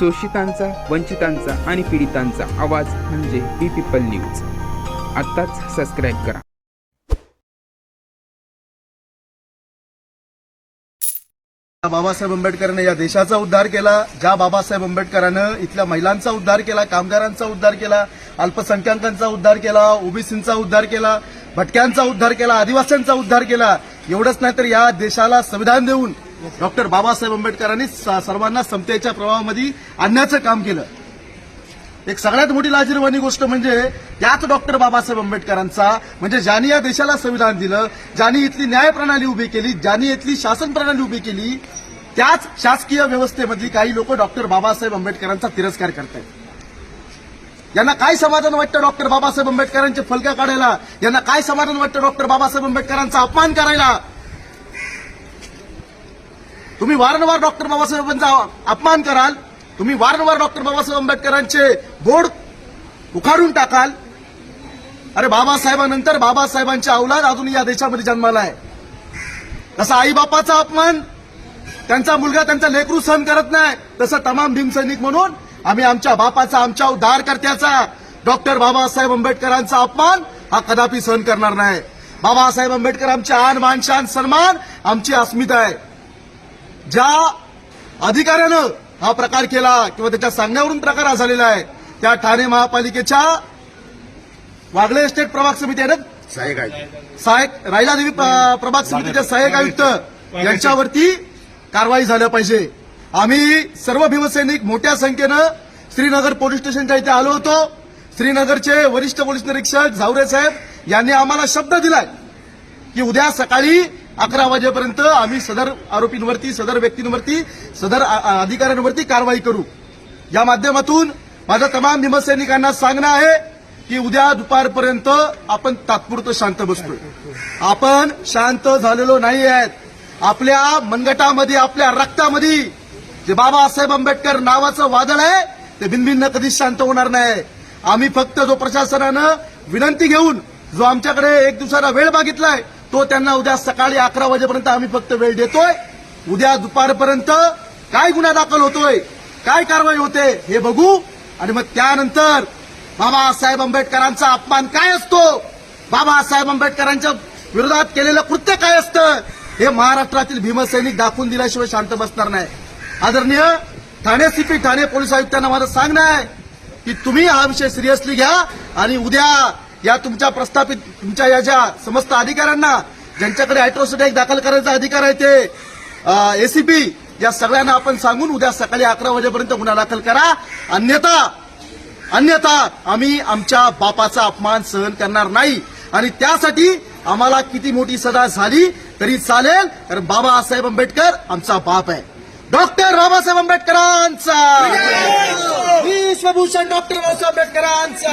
शोषितांचा वंचितांचा आणि पीडितांचा आवाज म्हणजे बी पीपल न्यूज. आत्ताच सबस्क्राईब करा. बाबासाहेब आंबेडकरांनी या देशाचा उद्धार केला ज्या बाबासाहेब आंबेडकरानं इथल्या महिलांचा उद्धार केला कामगारांचा उद्धार केला अल्पसंख्याकांचा उद्धार केला ओबीसींचा उद्धार केला भटक्यांचा उद्धार केला आदिवासींचा उद्धार केला एवढंच नाही तर या देशाला संविधान देऊन डॉक्टर बाबासाहेब आंबेडकरांनी सर्वांना समतेच्या प्रवाहामध्ये आणण्याचं काम केलं. एक सगळ्यात मोठी लाजीरवाणी गोष्ट म्हणजे त्याच डॉक्टर बाबासाहेब आंबेडकरांचा म्हणजे ज्यांनी या देशाला संविधान दिलं ज्यांनी इथली न्याय प्रणाली उभी केली ज्यांनी इथली शासन प्रणाली उभी केली त्याच शासकीय व्यवस्थेमधली काही लोक डॉक्टर बाबासाहेब आंबेडकरांचा तिरस्कार करतायत. यांना काय समाधान वाटतं डॉक्टर बाबासाहेब आंबेडकरांचे फलका काढायला? यांना काय समाधान वाटतं डॉक्टर बाबासाहेब आंबेडकरांचा अपमान करायला? तुम्ही वारंवार डॉक्टर बाबासाहेबांचा अपमान कराल तुम्ही वारंवार डॉक्टर बाबासाहेब आंबेडकरांचे बोर्ड उखाडून टाकाल. अरे बाबासाहेबांनंतर बाबासाहेबांच्या अवलाद अजून या देशामध्ये जन्माला आहे. तसा आईबापाचा अपमान त्यांचा मुलगा त्यांचा लेकरू सहन करत नाही तसं तमाम भीमसैनिक म्हणून आम्ही आमच्या बापाचा आमच्या उद्धारकर्त्याचा डॉक्टर बाबासाहेब आंबेडकरांचा अपमान हा कदापि सहन करणार नाही. बाबासाहेब आंबेडकर आमचे आन मान शान सन्मान आमची अस्मिता आहे. ज्या अधिकाऱ्यानं हा प्रकार केला किंवा त्याच्या सांगण्यावरून प्रकार हा झालेला आहे त्या ठाणे महापालिकेच्या वागळे एस्टेट प्रभाग समिती आहे सहायक रायलादेवी प्र- प्रभाग समितीचे सहाय्यक आयुक्त. यांच्यावरती कारवाई झाल्या पाहिजे. आम्ही सर्व भीमसैनिक मोठ्या संख्येनं श्रीनगर पोलीस स्टेशनच्या इथे आलो होतो. श्रीनगरचे वरिष्ठ पोलीस निरीक्षक झावरे साहेब यांनी आम्हाला शब्द दिलाय की उद्या सकाळी अकरा वाजेपर्यंत आम्ही सदर आरोपींवरती सदर व्यक्तींवरती सदर अधिकाऱ्यांवरती कारवाई करू. या माध्यमातून माझ्या तमाम भीमसैनिकांना सांगणं आहे की उद्या दुपारपर्यंत आपण तात्पुरतं शांत बसतोय. आपण शांत झालेलो नाही आहेत. आपल्या मनगटामध्ये आपल्या रक्तामध्ये जे बाबासाहेब आंबेडकर नावाचं वादळ आहे ते भिनभिन्न कधीच शांत होणार नाही. आम्ही फक्त जो प्रशासनानं विनंती घेऊन जो आमच्याकडे एक दिवसाला वेळ मागितलाय तो त्यांना उद्या सकाळी अकरा वाजेपर्यंत आम्ही फक्त वेळ देतोय. उद्या दुपारपर्यंत काय गुन्हा दाखल होतोय काय कारवाई होते हे बघू. आणि मग त्यानंतर बाबासाहेब आंबेडकरांचा अपमान काय असतो? बाबासाहेब आंबेडकरांच्या विरोधात केलेलं कृत्य काय असतं? हे महाराष्ट्रातील भीमसैनिक दाखवून दिल्याशिवाय शांत बसणार नाही. आदरणीय ठाणे सीपी ठाणे पोलीस आयुक्तांना माझं सांगणं आहे की तुम्ही हा विषय सिरियसली घ्या आणि उद्या या तुमच्या प्रस्थापित तुमच्या या ज्या समस्त अधिकाऱ्यांना ज्यांच्याकडे अॅट्रॉसिटी दाखल करायचा अधिकार आहे ते एसीपी या सगळ्यांना आपण सांगून उद्या सकाळी अकरा वाजेपर्यंत गुन्हा दाखल करा. अन्यथा अन्यथा आम्ही आमच्या बापाचा अपमान सहन करणार नाही. आणि त्यासाठी आम्हाला किती मोठी सदा झाली तरी चालेल. कारण बाबासाहेब आंबेडकर आमचा बाप आहे. डॉक्टर बाबासाहेब आंबेडकरांचा. विश्वभूषण डॉक्टर बाबासाहेब आंबेडकरांचा.